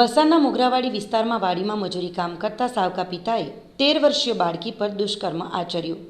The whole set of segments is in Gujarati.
વલસાડના મોગરાવાડી વિસ્તારમાં વાડીમાં મજૂરી કામ કરતા સાવકા પિતાએ તેર વર્ષીય બાળકી પર દુષ્કર્મ આચર્યું.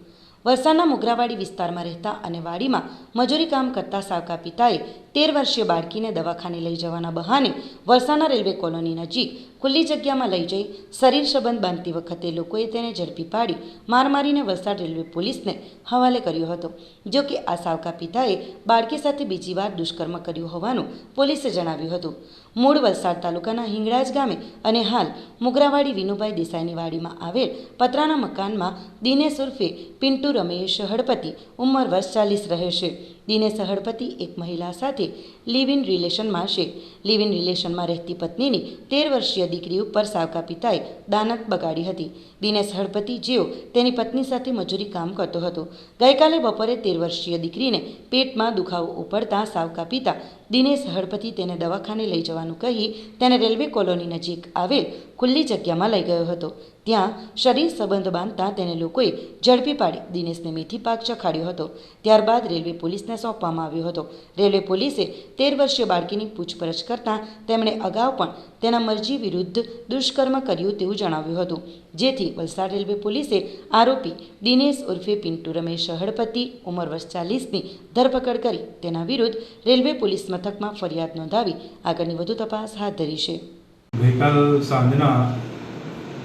વલસાડના મોગરાવાડી વિસ્તારમાં રહેતા અને વાડીમાં મજૂરી કામ કરતા સાવકા પિતાએ તેર વર્ષીય બાળકીને દવાખાને લઈ જવાના બહાને વલસાડના રેલવે કોલોની નજીક ખુલ્લી જગ્યામાં લઈ જઈ શરીર સંબંધ બાંધતી વખતે લોકોએ તેને ઝડપી પાડી માર મારીને વલસાડ રેલવે પોલીસને હવાલે કર્યો હતો. જો કે આ સાવકા પિતાએ બાળકી સાથે બીજી વાર દુષ્કર્મ કર્યું હોવાનું પોલીસે જણાવ્યું હતું. મૂળ વલસાડ તાલુકાના હિંગળાજ ગામે અને હાલ મુગરાવાડી વિનુભાઈ દેસાઈની વાડીમાં આવેલ પતરાના મકાનમાં દિનેશ ઉર્ફે પિન્ટુ રમેશ હળપતિ ઉંમર વર્ષ ચાલીસ રહે છે દિનેશ હળપતિ એક મહિલા સાથે લિવ ઇન રિલેશનમાં છે. લિવ ઇન રિલેશનમાં રહેતી પત્નીની તેર વર્ષીય દીકરી ઉપર સાવકા પિતાએ દાનત બગાડી હતી. દિનેશ હળપતિ જેઓ તેની પત્ની સાથે મજૂરી કામ કરતો હતો. ગઈકાલે બપોરે તેર વર્ષીય દીકરીને પેટમાં દુખાવો ઉપડતા સાવકા પિતા દિનેશ હળપતિ તેને દવાખાને લઈ જવાનું કહી તેને રેલવે કોલોની નજીક આવેલ ખુલ્લી જગ્યામાં લઈ ગયો હતો. ત્યાં શરીર સંબંધ બાંધતા તેને લોકોએ ઝડપી પાડી દિનેશને મેથી પાક ચખાડ્યો હતો. ત્યારબાદ રેલવે પોલીસને સોંપવામાં આવ્યો હતો. રેલવે પોલીસે તેર વર્ષીય બાળકીની પૂછપરછ કરતાં તેમણે અગાઉ પણ તેના મરજી વિરુદ્ધ દુષ્કર્મ કર્યું તેવું જણાવ્યું હતું. જેથી વલસાડ રેલવે પોલીસે આરોપી દિનેશ ઉર્ફે પિન્ટુ રમેશ હળપતિ ઉંમર વર્ષ ચાલીસની ધરપકડ કરી તેના વિરુદ્ધ રેલવે પોલીસ મથકમાં ફરિયાદ નોંધાવી આગળની વધુ તપાસ હાથ ધરી છે.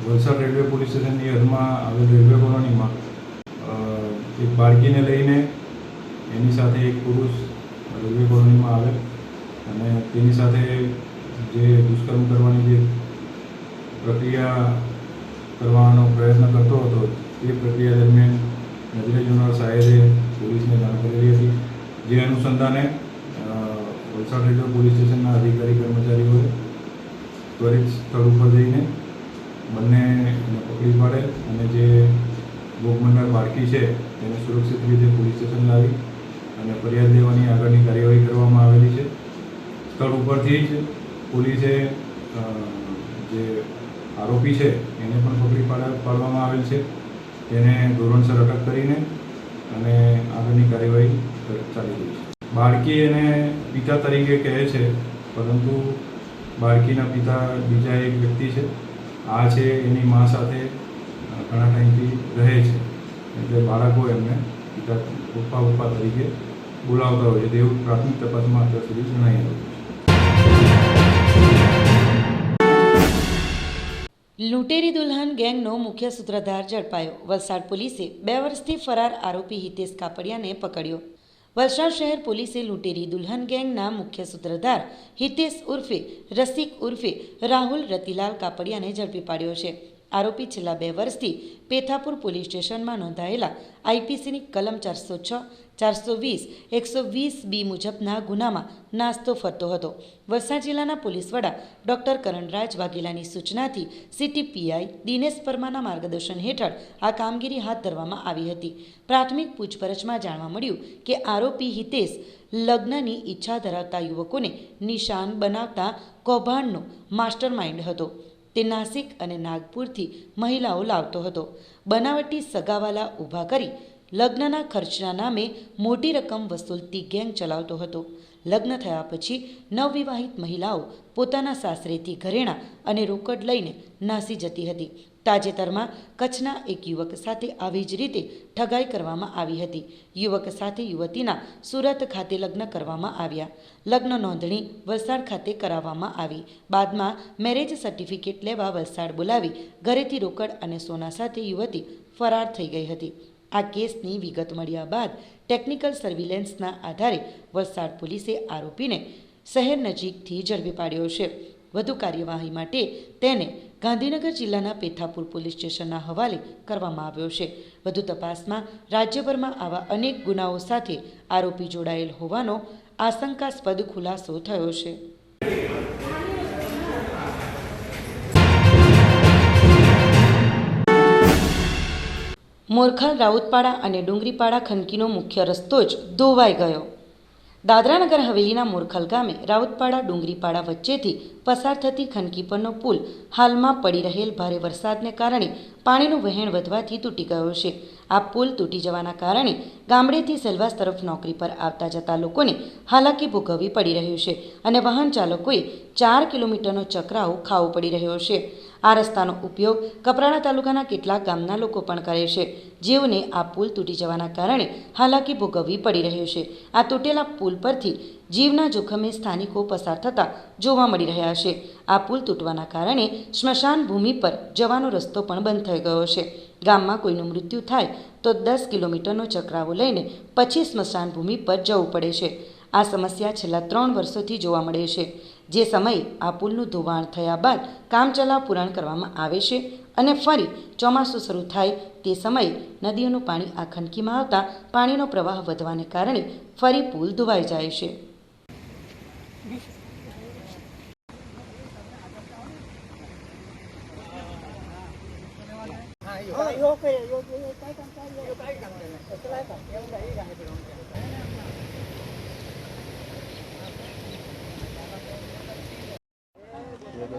વલસાડ રેલવે પોલીસ સ્ટેશનની હદમાં આવેલ રેલવે કોલોનીમાં એક બાળકીને લઈને એની સાથે એક પુરુષ રેલવે કોલોનીમાં આવે અને તેની સાથે જે દુષ્કર્મ કરવાની જે પ્રક્રિયા કરવાનો પ્રયત્ન કરતો હતો તે પ્રક્રિયા દરમિયાન નજરે જોનાર સાહેબે પોલીસને જાણ કરેલી હતી. જે અનુસંધાને વલસાડ રેલવે પોલીસ સ્ટેશનના અધિકારી કર્મચારીઓએ ત્વરિત સ્થળ ઉપર જઈને બંને પકડી પાડે અને જે ભોગમંડળ બાળકી છે, તેને સુરક્ષિત રીતે પોલીસ સ્ટેશન લાવી અને ફરિયાદ લેવાની આગળની કાર્યવાહી કરવામાં આવેલી છે. સ્થળ ઉપરથી જ પોલીસે જે આરોપી છે, એને પણ પકડી પાડા પાડવામાં આવેલ છે. તેને ધોરણસર અટક કરીને અને આગળની કાર્યવાહી ચાલી રહી છે. બાળકી એને પિતા તરીકે કહે છે, પરંતુ બાળકીના પિતા બીજા એક વ્યક્તિ છે. આ છે, એની મા સાથે ઘણા ટાઈમથી રહે છે. એટલે બાળકો એમને પિતા પપ્પા પપ્પા તરીકે બોલાવતા હોય છે. તેવું પ્રાથમિક તપાસમાં અત્યાર સુધી જણાઈ આવ્યું લૂંટેરી દુલ્હન ગેંગનો મુખ્ય સૂત્રધાર ઝડપાયો. વલસાડ પોલીસે બે વર્ષથી ફરાર આરોપી હિતેશ કાપડિયાને પકડ્યો. વલસાડ શહેર પોલીસે લૂંટેરી દુલ્હન ગેંગના મુખ્ય સૂત્રધાર હિતેશ ઉર્ફે રસિક ઉર્ફે રાહુલ રતિલાલ કાપડિયાને ઝડપી પાડ્યો છે. આરોપી છેલ્લા બે વર્ષથી પેથાપુર પોલીસ સ્ટેશનમાં નોંધાયેલા આઈપીસીની કલમ ચારસો છ, ચારસો વીસ, એકસો વીસ બી મુજબના ગુનામાં નાસ્તો ફરતો હતો. વલસાડ જિલ્લાના પોલીસ વડા ડોક્ટર કરણરાજ વાઘેલાની સૂચનાથી સિટી પીઆઈ દિનેશ પરમાના માર્ગદર્શન હેઠળ આ કામગીરી હાથ ધરવામાં આવી હતી. પ્રાથમિક પૂછપરછમાં જાણવા મળ્યું કે આરોપી હિતેશ લગ્નની ઈચ્છા ધરાવતા યુવકોને નિશાન બનાવતા કૌભાંડનો માસ્ટર માઇન્ડ હતો. તે નાસિક અને નાગપુરથી મહિલાઓ લાવતો હતો. બનાવટી સગાવાલા ઊભા કરી લગ્નના ખર્ચના નામે મોટી રકમ વસૂલતી ગેંગ ચલાવતો હતો. લગ્ન થયા પછી નવવિવાહિત મહિલાઓ પોતાના સાસરેથી ઘરેણાં અને રોકડ લઈને નાસી જતી હતી. તાજેતરમાં કચ્છના એક યુવક સાથે આવી જ રીતે ઠગાઈ કરવામાં આવી હતી. યુવક સાથે યુવતીના સુરત ખાતે લગ્ન કરવામાં આવ્યા. લગ્ન નોંધણી વલસાડ ખાતે કરાવવામાં આવી. બાદમાં મેરેજ સર્ટિફિકેટ લેવા વલસાડ બોલાવી ઘરેથી રોકડ અને સોના સાથે યુવતી ફરાર થઈ ગઈ હતી. આ કેસની વિગત મળ્યા બાદ ટેકનિકલ સર્વિલન્સના આધારે વલસાડ પોલીસે આરોપીને શહેર નજીકથી ઝડપી પાડ્યો છે. વધુ કાર્યવાહી માટે તેને ગાંધીનગર જિલ્લાના પેથાપુર પોલીસ સ્ટેશનના હવાલે કરવામાં આવ્યો છે. વધુ તપાસમાં રાજ્યભરમાં આવા અનેક ગુનાઓ સાથે આરોપી જોડાયેલ હોવાનો આશંકાસ્પદ ખુલાસો થયો છે. મોરખલ રાઉતપાડા અને ડુંગરીપાડા ખનકીનો મુખ્ય રસ્તો જ ધોવાઈ ગયો. દાદરાનગર હવેલીના મોરખલ ગામે રાઉતપાડા, ડુંગરીપાડા વચ્ચેથી પસાર થતી ખનકી પરનો પુલ હાલમાં પડી રહેલ ભારે વરસાદને કારણે પાણીનું વહેણ વધવાથી તૂટી ગયો છે. આ પુલ તૂટી જવાના કારણે ગામડેથી સેલવાસ તરફ નોકરી પર આવતા જતા લોકોને હાલાકી ભોગવવી પડી રહ્યું છે અને વાહન ચાલકોએ ચાર કિલોમીટરનો ચકરાવો ખાવો પડી રહ્યો છે. આ રસ્તાનો ઉપયોગ કપરાડા તાલુકાના કેટલાક ગામના લોકો પણ કરે છે. જેઓને આ પુલ તૂટી જવાના કારણે હાલાકી ભોગવવી પડી રહ્યો છે. આ તૂટેલા પુલ પરથી જીવના જોખમે સ્થાનિકો પસાર થતા જોવા મળી રહ્યા છે. આ પુલ તૂટવાના કારણે સ્મશાન ભૂમિ પર જવાનો રસ્તો પણ બંધ થઈ ગયો છે. ગામમાં કોઈનું મૃત્યુ થાય તો દસ કિલોમીટરનો ચક્રાવો લઈને પછી સ્મશાન ભૂમિ પર જવું પડે છે. આ સમસ્યા છેલ્લા ત્રણ વર્ષોથી જોવા મળે છે. જે સમયે આ પુલનું ધોવાણ થયા બાદ કામચલાઉ પૂરણ કરવામાં આવે છે અને ફરી ચોમાસું શરૂ થાય તે સમયે નદીઓનું પાણી આ ખંડકીમાં આવતા પાણીનો પ્રવાહ વધવાને કારણે ફરી પુલ ધોવાઈ જાય છે.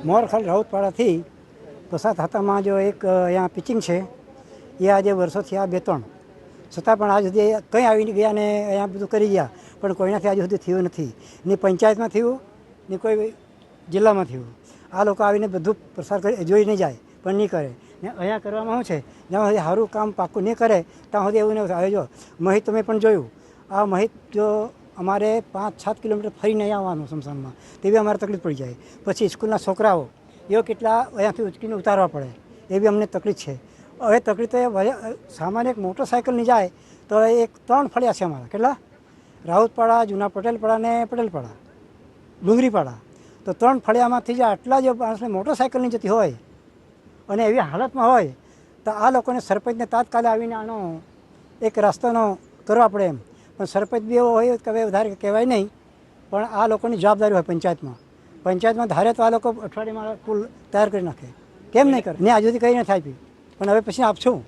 મોરખલ રાઉતપાડાથી પ્રસાદ થતામાં જો એક અહીંયા પિચિંગ છે, એ આજે વર્ષોથી આ બે ત્રણ છતાં પણ આજ સુધી કંઈ આવી ગયા ને અહીંયા બધું કરી ગયા, પણ કોઈનાથી આજ સુધી થયું નથી. ને પંચાયતમાં થયું, ને કોઈ જિલ્લામાં થયું. આ લોકો આવીને બધું પ્રસાર કરી જોઈને જાય, પણ નહીં કરે. ને અહીંયા કરવામાં શું છે, જ્યાં સુધી સારું કામ પાક્કું નહીં કરે, ત્યાં સુધી એવું નહીં આવે જો મહિત તમે પણ જોયું, આ મહિત જો અમારે પાંચ, સાત કિલોમીટર ફરીને આવવાનું સ્મશાનમાં તે બી અમારે તકલીફ પડી જાય. પછી સ્કૂલના છોકરાઓ, એઓ કેટલા અહીંયાથી ઉચકીને ઉતારવા પડે એ બી અમને તકલીફ છે. હવે તકલીફ તો સામાન્ય એક મોટરસાઇકલની જાય, તો એક ત્રણ ફળિયા છે અમારા. કેટલા? રાઉતપાડા, જૂના પટેલપાડા ને પટેલપાડા, ડુંગરીપાડા. તો ત્રણ ફળિયામાંથી જ આટલા જે માણસને મોટરસાઇકલની જતી હોય, અને એવી હાલતમાં હોય, તો આ લોકોને સરપંચને તાત્કાલિક આવીને આનો એક રસ્તાનો કરવા પડે એમ. પણ સરપંચ બી એવો હોય કે વધારે કહેવાય નહીં, પણ આ લોકોની જવાબદારી હોય પંચાયતમાં. પંચાયતમાં ધારે તો આ લોકો અઠવાડિયામાં પુલ તૈયાર કરી નાખે. કેમ નહીં કરે? ને આજ સુધી કંઈ નથી આપી. પણ હવે પછી આપશું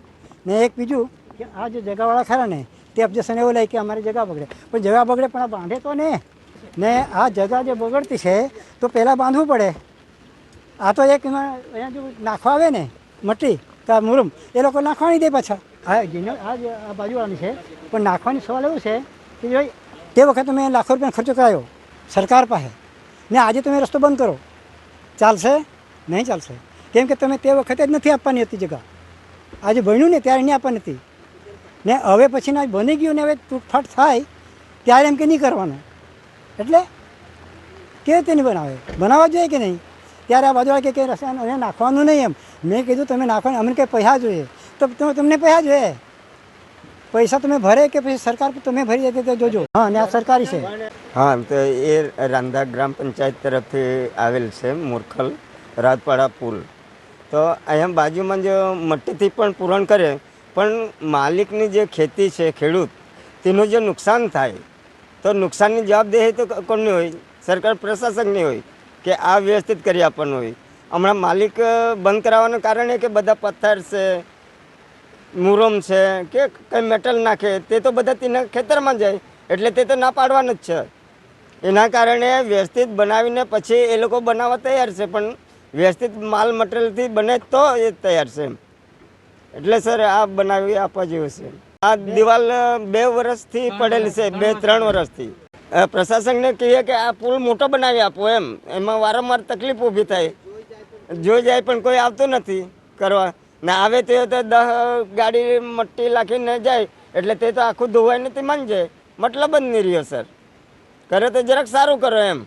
ને એક બીજું કે આ જે જગાવાળા ખરા ને, તે ઓબ્જેક્શન એવું લે કે અમારી જગા બગડે. પણ જગા બગડે પણ આ બાંધે તો ને? ને આ જગા જે બગડતી છે, તો પહેલાં બાંધવું પડે. આ તો એક એમાં અહીંયા જો નાખવા આવે ને મટી કા મુરમ, એ લોકો નાખવાની દે પાછા. હા જીનો આ બાજુવાળાની છે. પણ નાખવાની સવાલ એવું છે કે જો તે વખતે મેં લાખો રૂપિયા ખર્ચો કરાયો, સરકાર પાસે. ને આજે તમે રસ્તો બંધ કરો. ચાલશે? નહીં ચાલશે. કેમ કે તમે તે વખતે જ નથી આપવાની હતી જગા આજે બન્યું ને ત્યારે નહીં આપવાની હતી. ને હવે પછીના બની ગયું ને હવે તૂટફાટ થાય, ત્યારે એમ કે નહીં કરવાનું. એટલે કેવી રીતે નહીં બનાવે. બનાવવા જોઈએ કે નહીં? ત્યારે આ બાજુવાળા કે કે રસાયણ નાખવાનું નહીં એમ. મેં કીધું તમે નાખવાનું અમને કંઈ પૈસા જોઈએ. તો તમે- તમને પૈસા જોઈએ. પૈસા તમે ભરે કે પછી સરકાર તમે ભરી જતી તો જોજો. હા, અને આ સરકારી છે. હા તો એ રાંધા ગ્રામ પંચાયત તરફથી આવેલ છે, મુરખલ રાજપાડા પુલ. તો અહીંયા બાજુમાં જો મટ્ટીથી પણ પૂરણ કરે, પણ માલિકની જે ખેતી છે, ખેડૂત, તેનું જે નુકસાન થાય, તો નુકસાનની જવાબદેહી તો કોની હોય? સરકાર પ્રશાસકની હોય કે આ વ્યવસ્થિત કરી આપવાનું હોય? હમણાં માલિક બંધ કરાવવાનું કારણ એ કે બધા પથ્થર છે મુરમ છે કે કંઈ મેટલ નાખે તે તો બધા તેના ખેતરમાં જાય. એટલે તે તો ના પાડવાનું જ છે. એના કારણે વ્યવસ્થિત બનાવીને પછી એ લોકો બનાવવા તૈયાર છે પણ વ્યવસ્થિત માલ મટીરિયલથી બને તો એ તૈયાર છે એટલે સર આ બનાવી આપવા જેવું છે. આ દિવાલ બે વર્ષથી પડેલી છે બે ત્રણ વર્ષથી. પ્રશાસનને કહીએ કે આ પુલ મોટો બનાવી આપો એમ. એમાં વારંવાર તકલીફ ઊભી થાય. જોઈ જાય પણ કોઈ આવતું નથી કરવા. ને આવે તે તો દહ ગાડી મટ્ટી લાખીને જાય, એટલે તે તો આખું નથી માન જાય મતલબ જ નહીં રહ્યો, સર. કરે તો જરાક સારું કરો એમ.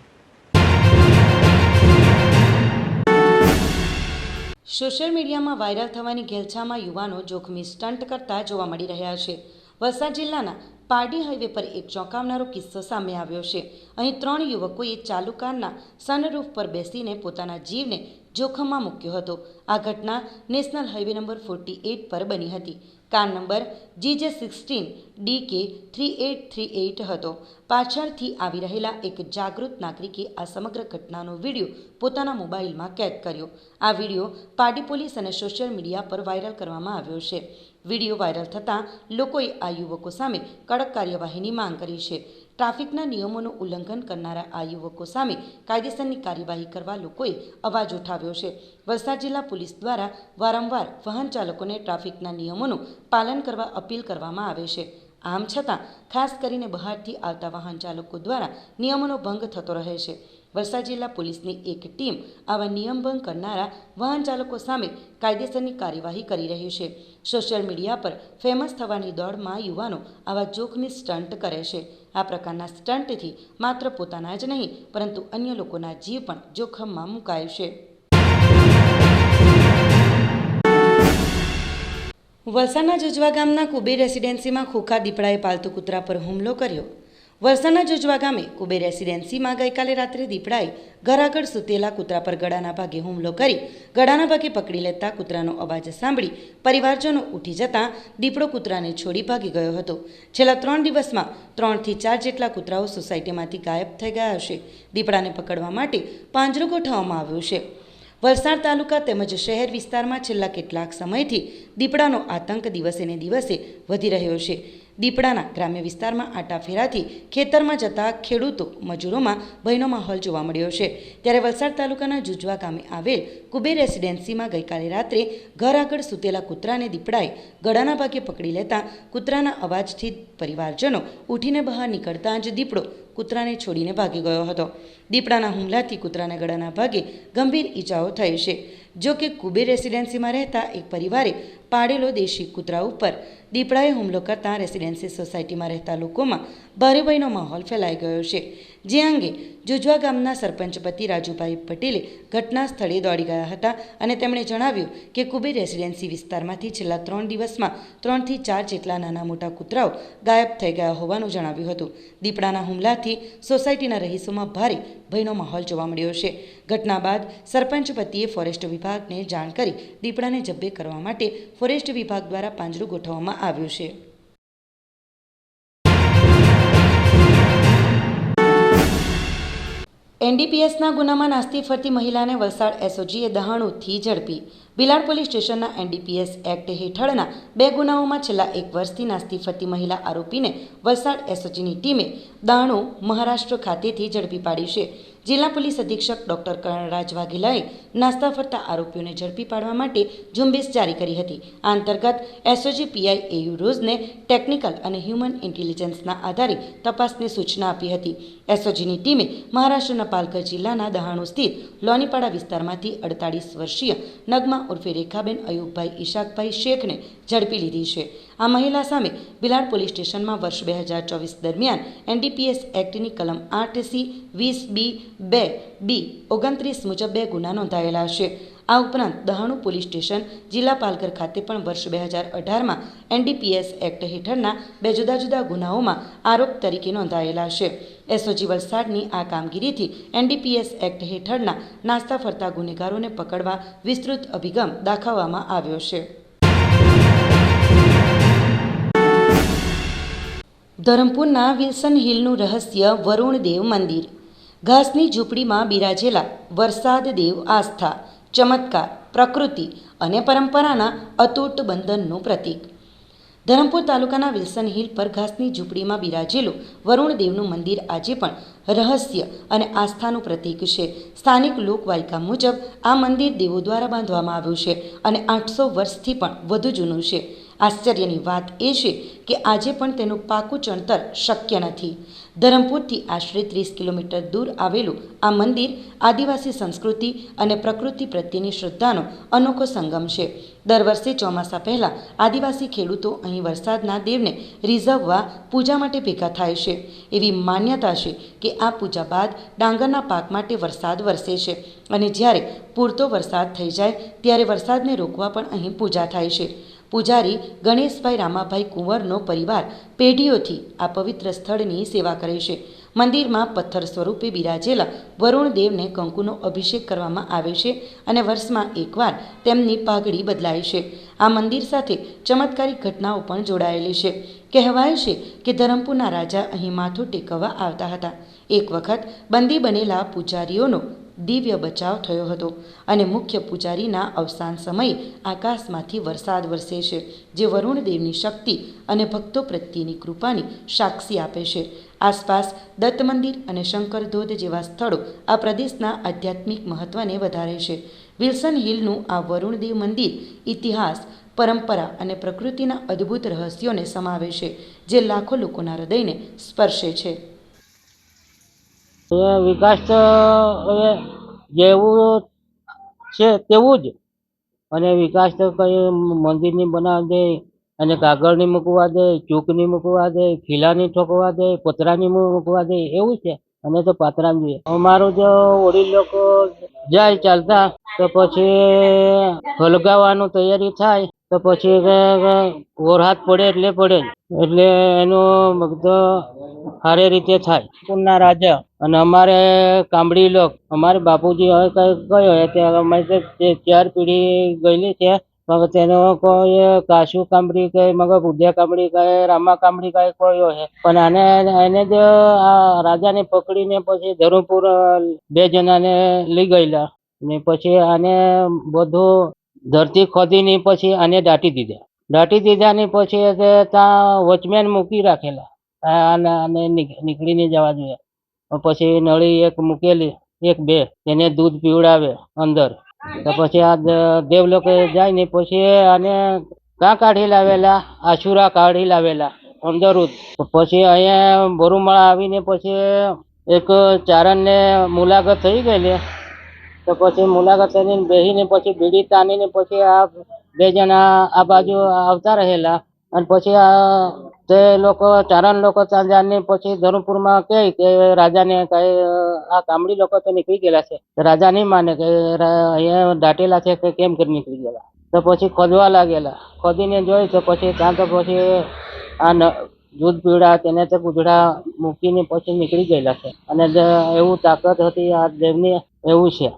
સોશિયલ મીડિયામાં વાયરલ થવાની ઘેલછામાં યુવાનો જોખમી સ્ટન્ટ કરતા જોવા મળી રહ્યા છે. વલસાડ જિલ્લાના પારડી હાઈવે પર એક ચોંકાવનારો કિસ્સો સામે આવ્યો છે. અહીં ત્રણ યુવકોએ ચાલુ કારના સનરૂફ પર બેસીને પોતાના જીવને જોખમમાં મૂક્યો હતો. આ ઘટના national highway number forty eight પર બની હતી. Car number GJ sixteen D K three eight three eight હતો. પાછળથી આવી રહેલા એક જાગૃત નાગરિકે આ સમગ્ર ઘટનાનો વીડિયો પોતાના મોબાઈલમાં કેદ કર્યો. આ વીડિયો પાર્ટી પોલીસ અને સોશિયલ મીડિયા પર વાયરલ કરવામાં આવ્યો છે. વીડિયો વાયરલ થતાં લોકોએ આ યુવકો સામે કડક કાર્યવાહીની માંગ કરી છે. ટ્રાફિકના નિયમોનું ઉલ્લંઘન કરનારા આ યુવકો સામે કાયદેસરની કાર્યવાહી કરવા લોકોએ અવાજ ઉઠાવ્યો છે. વલસાડ જિલ્લા પોલીસ દ્વારા વારંવાર વાહન ચાલકોને ટ્રાફિકના નિયમોનું પાલન કરવા અપીલ કરવામાં આવે છે. આમ છતાં, ખાસ કરીને બહારથી આવતા વાહન ચાલકો દ્વારા નિયમોનો ભંગ થતો રહે છે. વલસાડ જિલ્લા પોલીસની એક ટીમ આવા નિયમ ભંગ કરનારા વાહન ચાલકો સામે કાયદેસરની કાર્યવાહી કરી રહી છે. સોશિયલ મીડિયા પર ફેમસ થવાની દોડમાં યુવાનો આવા જોખમી સ્ટન્ટ કરે છે. આ પ્રકારના સ્ટન્ટથી માત્ર પોતાના જ નહીં, પરંતુ અન્ય લોકોના જીવ પણ જોખમમાં મુકાય છે. વલસાડના જુજવા ગામના કુબેર રેસિડેન્સીમાં ખોખા દીપડાએ પાલતુ કૂતરા પર હુમલો કર્યો. વલસાડના જોજવા ગામે કુબેર રેસિડેન્સીમાં ગઈકાલે રાત્રે દીપડાએ ઘર આગળ સૂતેલા કૂતરા પર ગળાના ભાગે હુમલો કરી ગળાના ભાગે પકડી લેતા કૂતરાનો અવાજ સાંભળી પરિવારજનો ઉઠી જતાં દીપડો કૂતરાને છોડી ભાગી ગયો હતો. છેલ્લા ત્રણ દિવસમાં ત્રણથી ચાર જેટલા કૂતરાઓ સોસાયટીમાંથી ગાયબ થઈ ગયા હશે. દીપડાને પકડવા માટે પાંજરો ગોઠવવામાં આવ્યો છે. વલસાડ તાલુકા તેમજ શહેર વિસ્તારમાં છેલ્લા કેટલાક સમયથી દીપડાનો આતંક દિવસે ને દિવસે વધી રહ્યો છે. દીપડાના ગ્રામ્ય વિસ્તારમાં આટાફેરાથી ખેતરમાં જતા ખેડૂતો મજૂરોમાં ભયનો માહોલ જોવા મળ્યો છે. ત્યારે વલસાડ તાલુકાના જુજવા ગામે આવેલ કુબેર રેસિડેન્સીમાં ગઈકાલે રાત્રે ઘર આગળ સૂતેલા કૂતરાને દીપડાએ ગળાના ભાગે પકડી લેતા કૂતરાના અવાજથી પરિવારજનો ઉઠીને બહાર નીકળતા જ દીપડો કૂતરાને છોડીને ભાગી ગયો હતો. દીપડાના હુમલાથી કૂતરાના ગળાના ભાગે ગંભીર ઈજાઓ થઈ છે. જો કે કુબેર રેસિડેન્સીમાં રહેતા એક પરિવારે પાડેલો દેશી કૂતરા ઉપર દીપડાએ હુમલો કરતાં રેસિડેન્સી સોસાયટીમાં રહેતા લોકોમાં ભારે ભયનો માહોલ ફેલાઈ ગયો છે. જે અંગે જુજવા ગામના સરપંચ પતિ રાજુભાઈ પટેલે ઘટના સ્થળે દોડી ગયા હતા અને તેમણે જણાવ્યું કે કુબેર રેસિડેન્સી વિસ્તારમાંથી છેલ્લા ત્રણ દિવસમાં ત્રણથી ચાર જેટલા નાના મોટા કૂતરાઓ ગાયબ થઈ ગયા હોવાનું જણાવ્યું હતું. દીપડાના હુમલાથી સોસાયટીના રહીશોમાં ભારે ભયનો માહોલ જોવા મળ્યો છે. ઘટના બાદ સરપંચ પતિએ ફોરેસ્ટ વિભાગને જાણ કરી દીપડાને જબ્બે કરવા માટે ફોરેસ્ટ વિભાગ દ્વારા પાંજરું ગોઠવવામાં આવ્યું છે. એનડીપીએસના ગુનામાં નાસ્તી ફરતી મહિલાને વલસાડ એસઓજીએ દહાણુથી ઝડપી. બિલાડ પોલીસ સ્ટેશનના એનડીપીએસ એક્ટ હેઠળના બે ગુનાઓમાં છેલ્લા એક વર્ષથી નાસ્તી ફરતી મહિલા આરોપીને વલસાડ એસઓજીની ટીમે દાણુ મહારાષ્ટ્ર ખાતેથી ઝડપી પાડી છે. જિલ્લા પોલીસ અધિક્ષક ડોક્ટર કર્ણરાજ વાઘેલાએ નાસ્તા ફરતા આરોપીઓને ઝડપી પાડવા માટે ઝુંબેશ જારી કરી હતી. આ અંતર્ગત એસઓજી પીઆઈ એયુ રોઝને ટેકનિકલ અને હ્યુમન ઇન્ટેલિજન્સના આધારે તપાસની સૂચના આપી હતી. એસઓજીની ટીમે મહારાષ્ટ્રના પાલઘર જિલ્લાના દહાણુ સ્થિત લોનીપાડા વિસ્તારમાંથી અડતાળીસ વર્ષીય નગમા ઉર્ફે રેખાબેન અયુબભાઈ ઈશાકભાઈ શેખને ઝડપી લીધી છે. આ મહિલા સામે બિલાડ પોલીસ સ્ટેશનમાં વર્ષ બે હજાર ચોવીસ દરમિયાન એનડીપીએસ એક્ટની કલમ આઠ સી, વીસ બી, બે, બી, ઓગણત્રીસ મુજબ બે ગુના નોંધાયેલા છે. આ ઉપરાંત દહાણુ પોલીસ સ્ટેશન જિલ્લા પાલઘર ખાતે પણ વર્ષ બે હજાર અઢારમાં એનડીપીએસ એક્ટ હેઠળના બે જુદા જુદા ગુનાઓમાં આરોપ તરીકે નોંધાયેલા છે. એસઓજી વલસાડની આ કામગીરીથી એનડીપીએસ એક્ટ હેઠળના નાસ્તા ફરતા ગુનેગારોને પકડવા વિસ્તૃત અભિગમ દાખવવામાં આવ્યો છે. ધરમપુરના વિલ્સન હિલનું રહસ્ય વરુણદેવ મંદિર. ઘાસની ઝૂંપડીમાં બિરાજેલા વરસાદ દેવ આસ્થા, ચમત્કાર, પ્રકૃતિ અને પરંપરાના અતૂટ બંધનનું પ્રતીક. ધરમપુર તાલુકાના વિલ્સન હિલ પર ઘાસની ઝૂંપડીમાં બિરાજેલું વરુણદેવનું મંદિર આજે પણ રહસ્ય અને આસ્થાનું પ્રતીક છે. સ્થાનિક લોકવાયકા મુજબ આ મંદિર દેવો દ્વારા બાંધવામાં આવ્યું છે અને આઠસો વર્ષથી પણ વધુ જૂનું છે. આશ્ચર્યની વાત એ છે કે આજે પણ તેનું પાકું ચણતર શક્ય નથી. ધરમપુરથી આશરે ત્રીસ કિલોમીટર દૂર આવેલું આ મંદિર આદિવાસી સંસ્કૃતિ અને પ્રકૃતિ પ્રત્યેની શ્રદ્ધાનો અનોખો સંગમ છે. દર વર્ષે ચોમાસા પહેલાં આદિવાસી ખેડૂતો અહીં વરસાદના દેવને રીઝવવા પૂજા માટે ભેગા થાય છે. એવી માન્યતા છે કે આ પૂજા બાદ ડાંગરના પાક માટે વરસાદ વરસે છે અને જ્યારે પૂરતો વરસાદ થઈ જાય ત્યારે વરસાદને રોકવા પણ અહીં પૂજા થાય છે. પૂજારી ગણેશભાઈ રામાભાઈ કુંવરનો પરિવાર પેઢીઓથી આ પવિત્ર સ્થળની સેવા કરે છે. મંદિરમાં પથ્થર સ્વરૂપે બિરાજેલા વરુણ દેવને કંકુનો અભિષેક કરવામાં આવે છે અને વર્ષમાં એકવાર તેમની પાઘડી બદલાય છે. આ મંદિર સાથે ચમત્કારિક ઘટનાઓ પણ જોડાયેલી છે. કહેવાય છે કે ધરમપુરના રાજા અહીં માથું ટેકવવા આવતા હતા. એક વખત બંદી બનેલા પૂજારીઓનો દિવ્ય બચાવ થયો હતો અને મુખ્ય પૂજારીના અવસાન સમયે આકાશમાંથી વરસાદ વરસે છે, જે વરુણદેવની શક્તિ અને ભક્તો પ્રત્યેની કૃપાની સાક્ષી આપે છે. આસપાસ દત્ત મંદિર અને શંકર ધોધ જેવા સ્થળો આ પ્રદેશના આધ્યાત્મિક મહત્વને વધારે છે. વિલ્સન હિલનું આ વરુણદેવ મંદિર ઇતિહાસ, પરંપરા અને પ્રકૃતિના અદ્ભુત રહસ્યોને સમાવે છે, જે લાખો લોકોના હૃદયને સ્પર્શે છે. એ વિકાસ તો હવે જેવું છે તેવું જ. અને વિકાસ તો કઈ મંદિરની બનાવવા દે, અને કાગળની મૂકવા દે, ચૂકની મૂકવા દે, ખીલાની ઠોકવા દે, પતરાની મૂકવા દે, એવું છે. અને તો પાતરા જોઈએ અમારું જો વડીલ લોકો જાય ચાલતા, તો પછી હલગાવવાનું તૈયારી થાય. તો પછી વરસાદ પડે એટલે પડે એટલે એનો બધો સારી રીતે થાય. કુળના રાજા અને અમારે કામડી લોક, અમારે બાપુજી હવે કઈ હોય ત્યાં અમારે ચાર પેઢી ગયેલી છે. તેનો કોઈ કાશુ કામડી કે મગર બુદ્ધિયા કામડી કહે રામા કામડી કઈ કોઈ છે. પણ આને, એને જ આ રાજાને પકડીને પછી ધરમપુર બે જણાને લઈ ગયેલા. ને પછી આને બધું ધરતી ખોદીને પછી આને દાટી દીધા. દાટી દીધા ને પછી ત્યાં વોચમેન મૂકી રાખેલા. આને નીકળીને જવા જોઈએ પછી નળી એક મૂકેલી, એક બે, એને દૂધ પીવડાવે અંદર. તો પછી આ દેવ દેવલોકે જાય ને પછી આને કાં કાઢી લાવેલા? આશુરા કાઢી લાવેલા અંદર. પછી અહીંયા બોરુમાળ આવીને પછી એક ચારણને મુલાકાત થઈ ગયેલી. તો પછી મુલાકાત કરીને બેસીને પછી બીડી તાનીને પછી આ બે જણા આ બાજુ આવતા રહેલા. અને પછી આ તે લોકો, ચારણ લોકો ચાંદાને પછી ધરમપુરમાં કહે કે રાજાને કઈ, આ કામડી લોકો તો નીકળી ગયેલા છે. રાજા નહીં માને કે અહીંયા દાટેલા છે કે કેમ કરી નીકળી ગયેલા. તો પછી ખોદવા લાગેલા. ખોદીને જોઈ તો પછી ત્યાં તો પછી આ દૂધ પીવડા તેને તો ગુજરા મૂકીને પછી નીકળી ગયેલા છે. અને એવું તાકાત હતી આ દેવની, એવું છે.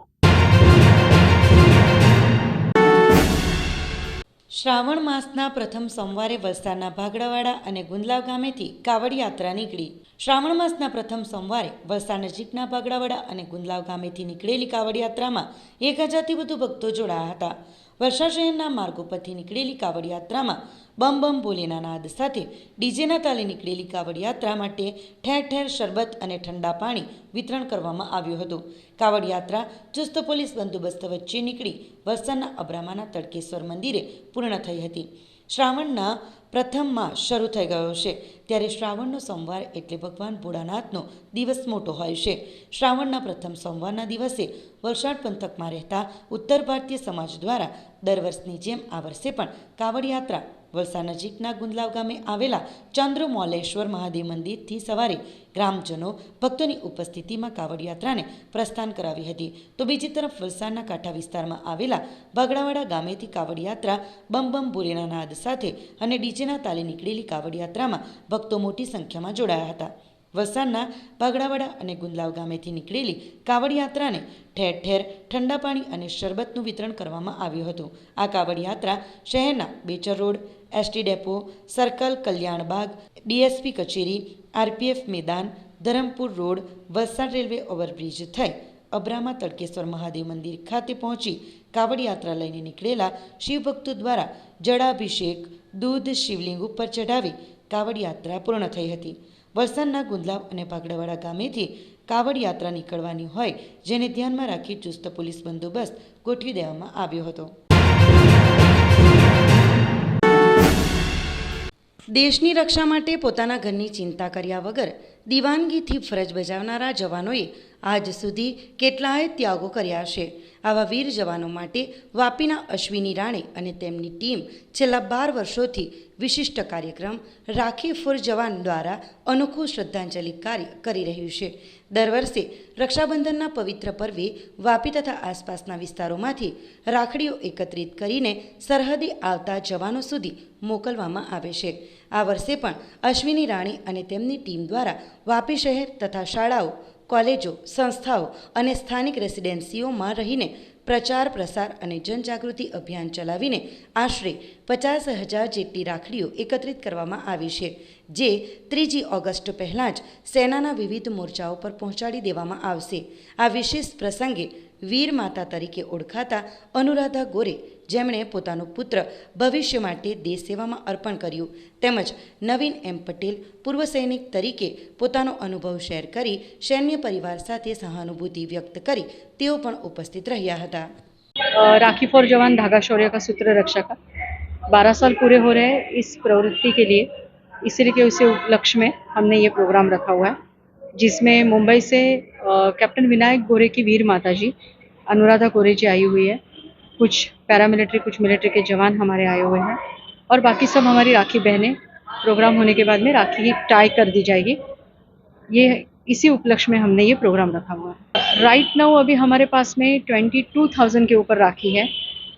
શ્રાવણ માસના પ્રથમ સોમવારે વલસાડના ભાગડાવાડા અને ગુંદલાવ ગામેથી કાવડ યાત્રા નીકળી. શ્રાવણ માસના પ્રથમ સોમવારે વલસાડ નજીકના ભાગડાવાડા અને ગુંદલાવ ગામેથી નીકળેલી કાવડ યાત્રામાં એક હજારથી વધુ ભક્તો જોડાયા હતા. વલસાડ શહેરના માર્ગો પરથી નીકળેલી કાવડ યાત્રામાં બમ બમ ભોલેના નાદ સાથે ડીજેના તાલે નીકળેલી કાવડ યાત્રા માટે ઠેર ઠેર શરબત અને ઠંડા પાણી વિતરણ કરવામાં આવ્યું હતું. કાવડ યાત્રા ચુસ્ત પોલીસ બંદોબસ્ત વચ્ચે નીકળી વલસાડના અબ્રામાના તડકેશ્વર મંદિરે પૂર્ણ થઈ હતી. શ્રાવણના પ્રથમમાં શરૂ થઈ ગયો છે. ત્યારે શ્રાવણનો સોમવાર એટલે ભગવાન ભોળાનાથનો દિવસ મોટો હોય છે. શ્રાવણના પ્રથમ સોમવારના દિવસે વલસાડ પંથકમાં રહેતા ઉત્તર ભારતીય સમાજ દ્વારા દર વર્ષની જેમ આ વર્ષે પણ કાવડ યાત્રા વલસાડ નજીકના ગુંદલાવ ગામે આવેલા ચંદ્રમોલેશ્વર મહાદેવ મંદિરથી સવારે ગ્રામજનો ભક્તોની ઉપસ્થિતિમાં કાવડ યાત્રાને પ્રસ્થાન કરાવી હતી. તો બીજી તરફ વલસાડના કાંઠા વિસ્તારમાં આવેલા બગડાવાડા ગામેથી કાવડ યાત્રા બમ બમ ભોલેના નાદ સાથે અને ડીજેના તાલે નીકળેલી કાવડ યાત્રામાં ભક્તો મોટી સંખ્યામાં જોડાયા હતા. વલસાડના ભાગડાવાડા અને ગુંદલાવ ગામેથી નીકળેલી કાવડ યાત્રાને ઠેર ઠેર ઠંડા પાણી અને શરબતનું વિતરણ કરવામાં આવ્યું હતું. આ કાવડ યાત્રા શહેરના Bechar road, ST depot, circle Kalyanbag DSP કચેરી, આરપીએફ મેદાન, Dharampur road, Valsad railway overbridge થઈ અબ્રામા તડકેશ્વર મહાદેવ મંદિર ખાતે પહોંચી કાવડ યાત્રા લઈને નીકળેલા શિવભક્તો દ્વારા જળાભિષેક, દૂધ, શિવલિંગ ઉપર ચઢાવી કાવડ યાત્રા પૂર્ણ થઈ હતી. વલસાડના ગુંદલાવ અને ભાગડાવાડા ગામેથી કાવડ યાત્રા નીકળવાની હોય, જેને ધ્યાનમાં રાખી ચુસ્ત પોલીસ બંદોબસ્ત ગોઠવી દેવામાં આવ્યો હતો. દેશની રક્ષા માટે પોતાના ઘરની ચિંતા કર્યા વગર દીવાનગીથી ફરજ બજાવનારા જવાનોએ આજ સુધી કેટલાય ત્યાગો કર્યા છે. આવા વીર જવાનો માટે વાપીના અશ્વિની રાણે અને તેમની ટીમ છેલ્લા બાર વર્ષોથી વિશિષ્ટ કાર્યક્રમ રાખી ફોર જવાન દ્વારા અનોખું શ્રદ્ધાંજલિ કાર્ય કરી રહ્યું છે. દર વર્ષે રક્ષાબંધનના પવિત્ર પર્વે વાપી તથા આસપાસના વિસ્તારોમાંથી રાખડીઓ એકત્રિત કરીને સરહદે આવતા જવાનો સુધી મોકલવામાં આવે છે. આ વર્ષે પણ અશ્વિની રાણી અને તેમની ટીમ દ્વારા વાપી શહેર તથા શાળાઓ કોલેજો, સંસ્થાઓ અને સ્થાનિક રેસિડેન્સીઓમાં રહીને પ્રચાર, પ્રસાર અને જનજાગૃતિ અભિયાન ચલાવીને આશરે પચાસ હજાર જેટલી રાખડીઓ એકત્રિત કરવામાં આવી છે, જે ત્રીજી ઓગસ્ટ પહેલાં જ સેનાના વિવિધ મોરચાઓ પર પહોંચાડી દેવામાં આવશે. આ વિશેષ પ્રસંગે વીર માતા તરીકે ઓળખાતા અનુરાધા ગોરે જેમણે પોતાનો પુત્ર ભવિષ્ય માટે દેશ સેવામાં અર્પણ કર્યું તેમજ નવીન એમ પટેલ પૂર્વ સૈનિક તરીકે પોતાનો અનુભવ શેર કરી સૈન્ય પરિવાર સાથે સહાનુભૂતિ વ્યક્ત કરી તેઓ પણ ઉપસ્થિત રહ્યા હતા अ, राखी फॉर जवान धागा शौर्य का सूत्र रक्षा का बारह साल पूरे हो रहे हैं इस प्रवृत्ति के लिए इसीलिए के उसे उपलक्ष्य में हमने ये प्रोग्राम रखा हुआ है जिसमें मुंबई से कैप्टन विनायक गोरे की वीर माता जी अनुराधा गोरे जी आई हुई है। कुछ पैरामिलिट्री, कुछ मिलिट्री के जवान हमारे आए हुए हैं। और बाकी सब हमारी राखी बहनें, प्रोग्राम होने के बाद में राखी टाई कर दी जाएगी। ये, इसी उपलक्ष्य में हमने ये प्रोग्राम रखा हुआ है। राइट नाउ अभी हमारे पास में ट्वेंटी टू थाउज़ेंड के ऊपर राखी है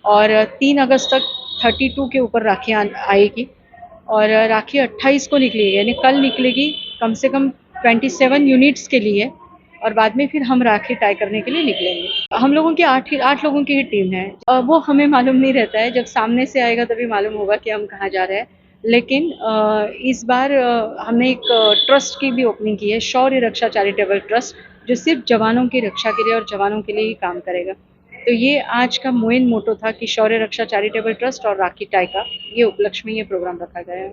और तीन अगस्त तक थर्टी टू के ऊपर राखी आएगी। और राखी अट्ठाईस को निकलेगी यानी कल निकलेगी कम से कम ट्वेंटी सेवन यूनिट्स के लिए और बाद में फिर हम राखी टाई करने के लिए निकलेंगे। हम लोगों की आठ आठ लोगों की ही टीम है। अ, वो हमें मालूम नहीं रहता है। जब सामने से आएगा तभी मालूम होगा कि हम कहाँ जा रहे हैं। लेकिन इस बार हमने एक ट्रस्ट की भी ओपनिंग की है। शौर्य रक्षा चैरिटेबल ट्रस्ट जो सिर्फ़ जवानों की रक्षा के लिए और जवानों के लिए ही काम करेगा। तो ये आज का मोइन मोटो था कि शौर्य रक्षा चैरिटेबल ट्रस्ट और राखी टाई का। ये उपलक्ष्य में ये प्रोग्राम रखा गया है।